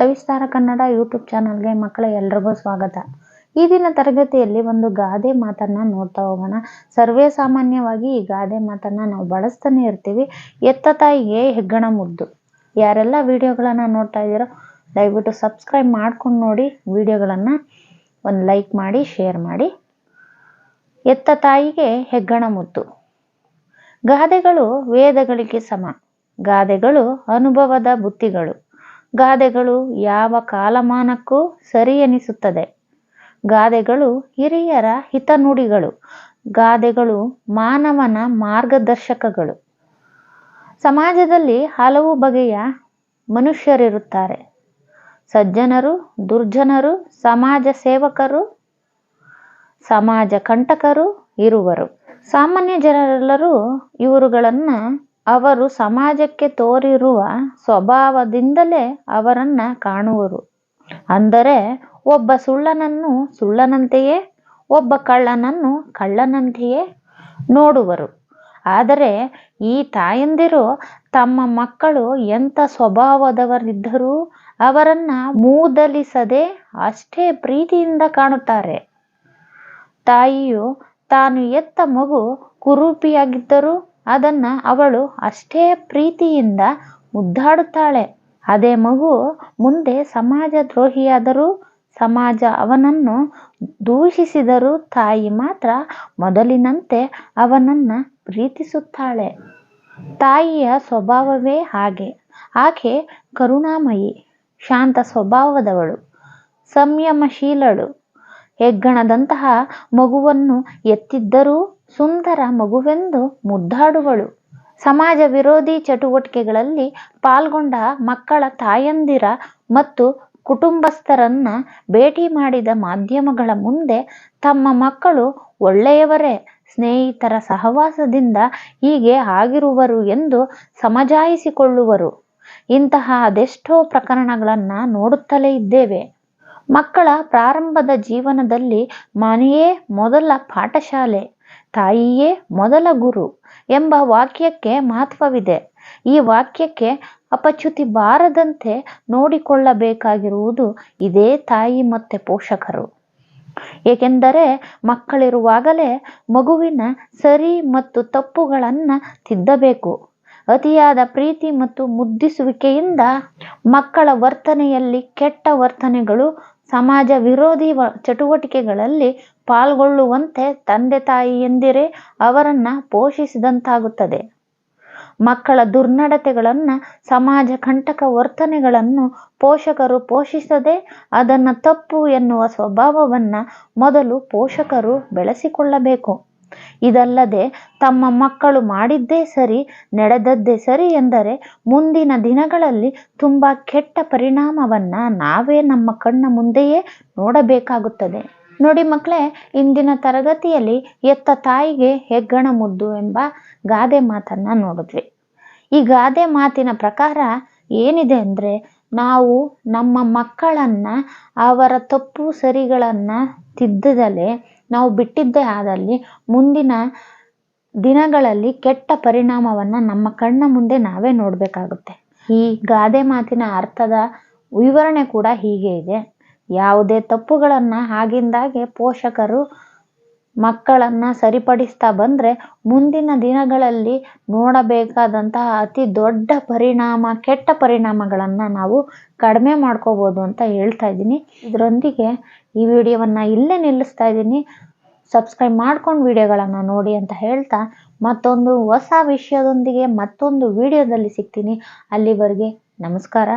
ಸವಿಸ್ತಾರ Kannada YouTube ಚಾನಲ್ಗೆ ಮಕ್ಕಳ ಎಲ್ರಿಗೂ ಸ್ವಾಗತ. ಈ ದಿನ ತರಗತಿಯಲ್ಲಿ ಒಂದು ಗಾದೆ ಮಾತನ್ನ ನೋಡ್ತಾ ಹೋಗೋಣ. ಸರ್ವೇ ಸಾಮಾನ್ಯವಾಗಿ ಈ ಗಾದೆ ಮಾತನ್ನ ನಾವು ಬಳಸ್ತಾನೆ ಇರ್ತೀವಿ. ಎತ್ತ ತಾಯಿಗೆ ಹೆಗ್ಗಣ ಮುದ್ದು. ಯಾರೆಲ್ಲ ವಿಡಿಯೋಗಳನ್ನ ನೋಡ್ತಾ ಇದ್ದೀರೋ, ದಯವಿಟ್ಟು ಸಬ್ಸ್ಕ್ರೈಬ್ ಮಾಡ್ಕೊಂಡು ನೋಡಿ, ವಿಡಿಯೋಗಳನ್ನ ಒಂದು ಲೈಕ್ ಮಾಡಿ, ಶೇರ್ ಮಾಡಿ. ಎತ್ತ ತಾಯಿಗೆ ಹೆಗ್ಗಣ ಮುದ್ದು. ಗಾದೆಗಳು ವೇದಗಳಿಗೆ ಸಮ. ಗಾದೆಗಳು ಅನುಭವದ ಬುತ್ತಿಗಳು. ಗಾದೆಗಳು ಯಾವ ಕಾಲಮಾನಕ್ಕೂ ಸರಿ ಎನಿಸುತ್ತದೆ ಗಾದೆಗಳು ಹಿರಿಯರ ಹಿತನುಡಿಗಳು. ಗಾದೆಗಳು ಮಾನವನ ಮಾರ್ಗದರ್ಶಕಗಳು. ಸಮಾಜದಲ್ಲಿ ಹಲವು ಬಗೆಯ ಮನುಷ್ಯರಿರುತ್ತಾರೆ. ಸಜ್ಜನರು, ದುರ್ಜನರು, ಸಮಾಜ ಸೇವಕರು, ಸಮಾಜ ಕಂಟಕರು ಇರುವರು. ಸಾಮಾನ್ಯ ಜನರೆಲ್ಲರೂ ಇವರುಗಳನ್ನ ಅವರು ಸಮಾಜಕ್ಕೆ ತೋರಿರುವ ಸ್ವಭಾವದಿಂದಲೇ ಅವರನ್ನು ಕಾಣುವರು. ಅಂದರೆ, ಒಬ್ಬ ಸುಳ್ಳನನ್ನು ಸುಳ್ಳನಂತೆಯೇ, ಒಬ್ಬ ಕಳ್ಳನನ್ನು ಕಳ್ಳನಂತೆಯೇ ನೋಡುವರು. ಆದರೆ, ಈ ತಾಯಂದಿರು ತಮ್ಮ ಮಕ್ಕಳು ಎಂಥ ಸ್ವಭಾವದವರಿದ್ದರೂ ಅವರನ್ನು ಮೂದಲಿಸದೆ ಅಷ್ಟೇ ಪ್ರೀತಿಯಿಂದ ಕಾಣುತ್ತಾರೆ. ತಾಯಿಯು ತಾನು ಎತ್ತ ಮಗು ಕುರೂಪಿಯಾಗಿದ್ದರೂ ಅದನ್ನ ಅವಳು ಅಷ್ಟೇ ಪ್ರೀತಿಯಿಂದ ಮುದ್ದಾಡುತ್ತಾಳೆ. ಅದೇ ಮಗು ಮುಂದೆ ಸಮಾಜ ದ್ರೋಹಿಯಾದರೂ ಸಮಾಜ ಅವನನ್ನು ದೂಷಿಸಿದರೂ ತಾಯಿ ಮಾತ್ರ ಮೊದಲಿನಂತೆ ಅವನನ್ನ ಪ್ರೀತಿಸುತ್ತಾಳೆ. ತಾಯಿಯ ಸ್ವಭಾವವೇ ಹಾಗೆ. ಆಕೆ ಕರುಣಾಮಯಿ, ಶಾಂತ ಸ್ವಭಾವದವಳು, ಸಂಯಮಶೀಲಳು. ಹೆಗ್ಗಣದಂತಹ ಮಗುವನ್ನು ಎತ್ತಿದ್ದರೂ ಸುಂದರ ಮಗುವೆಂದು ಮುದ್ದಾಡುವಳು. ಸಮಾಜ ವಿರೋಧಿ ಚಟುವಟಿಕೆಗಳಲ್ಲಿ ಪಾಲ್ಗೊಂಡ ಮಕ್ಕಳ ತಾಯಂದಿರ ಮತ್ತು ಕುಟುಂಬಸ್ಥರನ್ನ ಭೇಟಿ ಮಾಡಿದ ಮಾಧ್ಯಮಗಳ ಮುಂದೆ ತಮ್ಮ ಮಕ್ಕಳು ಒಳ್ಳೆಯವರೇ, ಸ್ನೇಹಿತರ ಸಹವಾಸದಿಂದ ಹೀಗೆ ಆಗಿರುವರು ಎಂದು ಸಮಜಾಯಿಸಿಕೊಳ್ಳುವರು. ಇಂತಹ ಅದೆಷ್ಟೋ ಪ್ರಕರಣಗಳನ್ನು ನೋಡುತ್ತಲೇ ಇದ್ದೇವೆ. ಮಕ್ಕಳ ಪ್ರಾರಂಭದ ಜೀವನದಲ್ಲಿ ಮನೆಯೇ ಮೊದಲ ಪಾಠಶಾಲೆ. ತಾಯಿಯೇ ಮೊದಲ ಗುರು ಎಂಬ ವಾಕ್ಯಕ್ಕೆ ಮಹತ್ವವಿದೆ. ಈ ವಾಕ್ಯಕ್ಕೆ ಅಪಚ್ಯುತಿ ಬಾರದಂತೆ ನೋಡಿಕೊಳ್ಳಬೇಕಾಗಿರುವುದು ಇದೇ ತಾಯಿ ಮತ್ತೆ ಪೋಷಕರು. ಏಕೆಂದರೆ ಮಕ್ಕಳಿರುವಾಗಲೇ ಮಗುವಿನ ಸರಿ ಮತ್ತು ತಪ್ಪುಗಳನ್ನ ತಿದ್ದಬೇಕು. ಅತಿಯಾದ ಪ್ರೀತಿ ಮತ್ತು ಮುದ್ದಿಸುವಿಕೆಯಿಂದ ಮಕ್ಕಳ ವರ್ತನೆಯಲ್ಲಿ ಕೆಟ್ಟ ವರ್ತನೆಗಳು ಸಮಾಜ ವಿರೋಧಿ ಚಟುವಟಿಕೆಗಳಲ್ಲಿ ಪಾಲ್ಗೊಳ್ಳುವಂತೆ ತಂದೆ ತಾಯಿಯಂದಿರೇ ಅವರನ್ನ ಪೋಷಿಸಿದಂತಾಗುತ್ತದೆ. ಮಕ್ಕಳ ದುರ್ನಡತೆಗಳನ್ನು ಸಮಾಜ ಕಂಟಕ ವರ್ತನೆಗಳನ್ನು ಪೋಷಕರು ಪೋಷಿಸದೆ ಅದನ್ನ ತಪ್ಪು ಎನ್ನುವ ಸ್ವಭಾವವನ್ನ ಮೊದಲು ಪೋಷಕರು ಬೆಳೆಸಿಕೊಳ್ಳಬೇಕು. ಇದಲ್ಲದೆ ತಮ್ಮ ಮಕ್ಕಳು ಮಾಡಿದ್ದೇ ಸರಿ, ನಡೆದದ್ದೇ ಸರಿ ಎಂದರೆ ಮುಂದಿನ ದಿನಗಳಲ್ಲಿ ತುಂಬಾ ಕೆಟ್ಟ ಪರಿಣಾಮವನ್ನ ನಾವೇ ನಮ್ಮ ಕಣ್ಣ ಮುಂದೆಯೇ ನೋಡಬೇಕಾಗುತ್ತದೆ. ನೋಡಿ ಮಕ್ಕಳೇ, ಇಂದಿನ ತರಗತಿಯಲ್ಲಿ ಎತ್ತ ತಾಯಿಗೆ ಹೆಗ್ಗಣ ಮುದ್ದು ಎಂಬ ಗಾದೆ ಮಾತನ್ನ ನೋಡಿದ್ವಿ. ಈ ಗಾದೆ ಮಾತಿನ ಪ್ರಕಾರ ಏನಿದೆ ಅಂದ್ರೆ, ನಾವು ನಮ್ಮ ಮಕ್ಕಳನ್ನ, ಅವರ ತಪ್ಪು ಸರಿಗಳನ್ನ ತಿದ್ದದಲೆ ನಾವು ಬಿಟ್ಟಿದ್ದೇ ಆದಲ್ಲಿ ಮುಂದಿನ ದಿನಗಳಲ್ಲಿ ಕೆಟ್ಟ ಪರಿಣಾಮವನ್ನ ನಮ್ಮ ಕಣ್ಣ ಮುಂದೆ ನಾವೇ ನೋಡಬೇಕಾಗುತ್ತೆ. ಈ ಗಾದೆ ಮಾತಿನ ಅರ್ಥದ ವಿವರಣೆ ಕೂಡ ಹೀಗೆ ಇದೆ. ಯಾವುದೇ ತಪ್ಪುಗಳನ್ನ ಆಗಿಂದಾಗೆ ಪೋಷಕರು ಮಕ್ಕಳನ್ನ ಸರಿಪಡಿಸ್ತಾ ಬಂದ್ರೆ ಮುಂದಿನ ದಿನಗಳಲ್ಲಿ ನೋಡಬೇಕಾದಂತಹ ಅತಿ ದೊಡ್ಡ ಪರಿಣಾಮ, ಕೆಟ್ಟ ಪರಿಣಾಮಗಳನ್ನ ನಾವು ಕಡಿಮೆ ಮಾಡ್ಕೋಬಹುದು ಅಂತ ಹೇಳ್ತಾ ಇದ್ದೀನಿ. ಇದರೊಂದಿಗೆ ಈ ವಿಡಿಯೋವನ್ನ ಇಲ್ಲೇ ನಿಲ್ಲಿಸ್ತಾ ಇದ್ದೀನಿ. ಸಬ್ಸ್ಕ್ರೈಬ್ ಮಾಡ್ಕೊಂಡು ವಿಡಿಯೋಗಳನ್ನು ನೋಡಿ ಅಂತ ಹೇಳ್ತಾ ಮತ್ತೊಂದು ಹೊಸ ವಿಷಯದೊಂದಿಗೆ ಮತ್ತೊಂದು ವಿಡಿಯೋದಲ್ಲಿ ಸಿಗ್ತೀನಿ. ಅಲ್ಲಿವರೆಗೆ ನಮಸ್ಕಾರ.